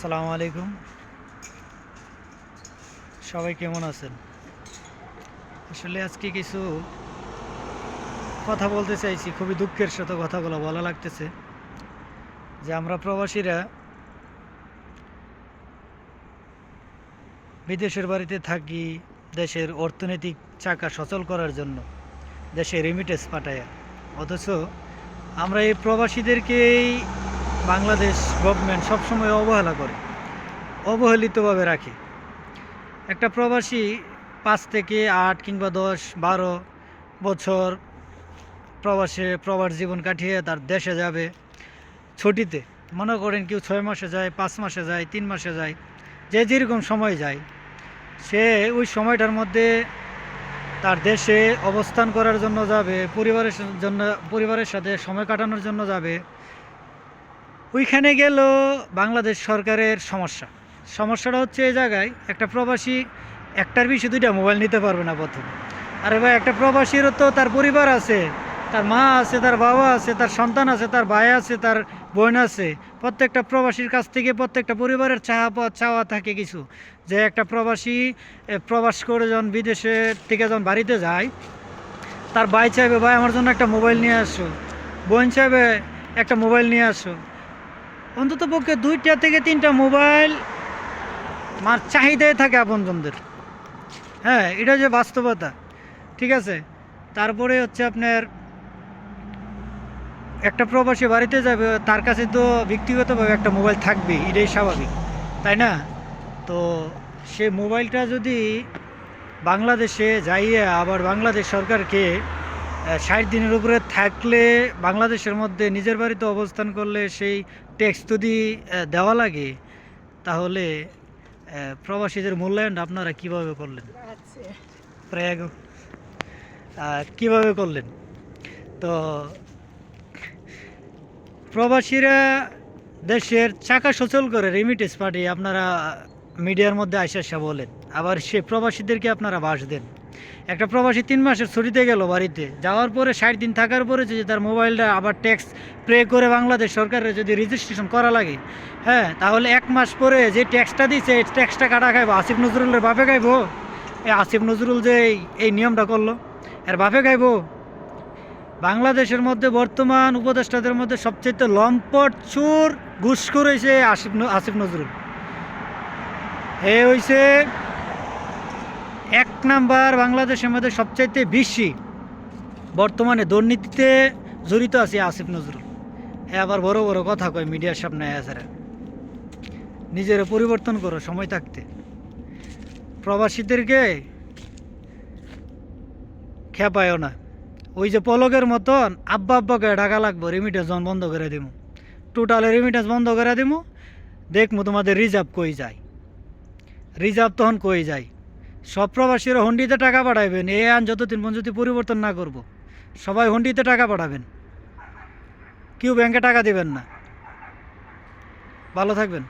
আসসালামু আলাইকুম। সবাই কেমন আছেন? আসলে আজকে কিছু কথা বলতে চাইছি, খুবই দুঃখের সাথে কথাগুলো বলা লাগতেছে যে আমরা প্রবাসীরা বিদেশের বাড়িতে থাকি দেশের অর্থনৈতিক চাকা সচল করার জন্য, দেশে রেমিটেন্স পাঠায়। অথচ আমরা এই প্রবাসীদেরকেই বাংলাদেশ গভর্নমেন্ট সবসময় অবহেলা করে, অবহেলিতভাবে রাখে। একটা প্রবাসী পাঁচ থেকে আট কিংবা দশ, বারো বছর প্রবাসে প্রবাস জীবন কাটিয়ে তার দেশে যাবে ছুটিতে। মনে করেন কেউ ছয় মাসে যায়, পাঁচ মাসে যায়, তিন মাসে যায়, যে যেরকম সময় যায়, সে ওই সময়টার মধ্যে তার দেশে অবস্থান করার জন্য যাবে, পরিবারের জন্য, পরিবারের সাথে সময় কাটানোর জন্য যাবে ওইখানে গেল বাংলাদেশ সরকারের সমস্যা। সমস্যাটা হচ্ছে এই জায়গায় একটা প্রবাসী একটার বেশি দুইটা মোবাইল নিতে পারবে না প্রথম। আরে ভাই, একটা প্রবাসীরও তো তার পরিবার আছে, তার মা আছে, তার বাবা আছে, তার সন্তান আছে, তার ভাই আছে, তার বোন আছে। প্রত্যেকটা প্রবাসীর কাছ থেকে প্রত্যেকটা পরিবারের চাওয়া চাওয়া থাকে কিছু। যে একটা প্রবাসী প্রবাস করে যখন বিদেশে থেকে যখন বাড়িতে যায়, তার ভাই চাইবে, ভাই, আমার জন্য একটা মোবাইল নিয়ে আসো। বোন চাইবে, একটা মোবাইল নিয়ে আসো। অন্তত পক্ষে দুইটা থেকে তিনটা মোবাইল মার চাহিদাই থাকে আপনজনদের। হ্যাঁ এটা যে বাস্তবতা। ঠিক আছে? তারপরে হচ্ছে আপনার একটা প্রবাসী বাড়িতে যাবে, তার কাছে তো ব্যক্তিগতভাবে একটা মোবাইল থাকবে, এটাই স্বাভাবিক, তাই না? তো সে মোবাইলটা যদি বাংলাদেশে যাইয়ে আবার বাংলাদেশ সরকারকে ষাট দিনের উপরে থাকলে বাংলাদেশের মধ্যে নিজের বাড়িতে অবস্থান করলে সেই ট্যাক্স যদি দেওয়া লাগে তাহলে প্রবাসীদের মূল্যায়নটা আপনারা কীভাবে করলেন? প্রয়াগ আহ, কীভাবে করলেন? তো প্রবাসীরা দেশের চাকা সচল করে রেমিটেন্স পাঠিয়ে আপনারা মিডিয়ার মধ্যে আসে আসা বলেন। আবার সে প্রবাসীদেরকে আপনারা বাস দেন। একটা প্রবাসী তিন মাসের ছুটিতে গেল বাড়িতে। যাওয়ার পরে ষাট দিন থাকার পরে যদি তার মোবাইলটা আবার ট্যাক্স প্রে করে বাংলাদেশ সরকারের যদি রেজিস্ট্রেশন করা লাগে হ্যাঁ তাহলে এক মাস পরে যে ট্যাক্সটা দিচ্ছে এই ট্যাক্সটা কাটা খাইবো? আসিফ নজরুলের বাপে খাইবো? এই আসিফ নজরুল যে এই- নিয়মটা করল, এর বাপে খাইবো? বাংলাদেশের মধ্যে বর্তমান উপদেষ্টাদের মধ্যে সবচেয়ে লম্পট চুর ঘুষ করেছে আসিফ আসিফ নজরুল। এ হইছে এক নাম্বার বাংলাদেশের মধ্যে সবচাইতে বেশি বর্তমানে দুর্নীতিতে জড়িত আছে আসিফ নজরুল। এ আবার বড় বড় কথা কয় মিডিয়ার সামনে আসারা নিজের পরিবর্তন করো, সময় থাকতে। প্রবাসীদেরকে খেপায়ও না। ওই যে পলকের মতন আব্বা আব্বাকে টাকা লাগবো রেমিটেন্স বন্ধ করে দিব টোটালে রেমিটেন্স বন্ধ করে দিব দেখব তোমাদের রিজার্ভ কই যায়। রিজার্ভ তখন কই যায়। সব প্রবাসীরা হন্ডিতে টাকা পাঠাবেন এ আন যতদিন পর্যন্ত পরিবর্তন না করব, সবাই হন্ডিতে টাকা পাঠাবেন। কেউ ব্যাংকে টাকা দেবেন না। ভালো থাকবেন।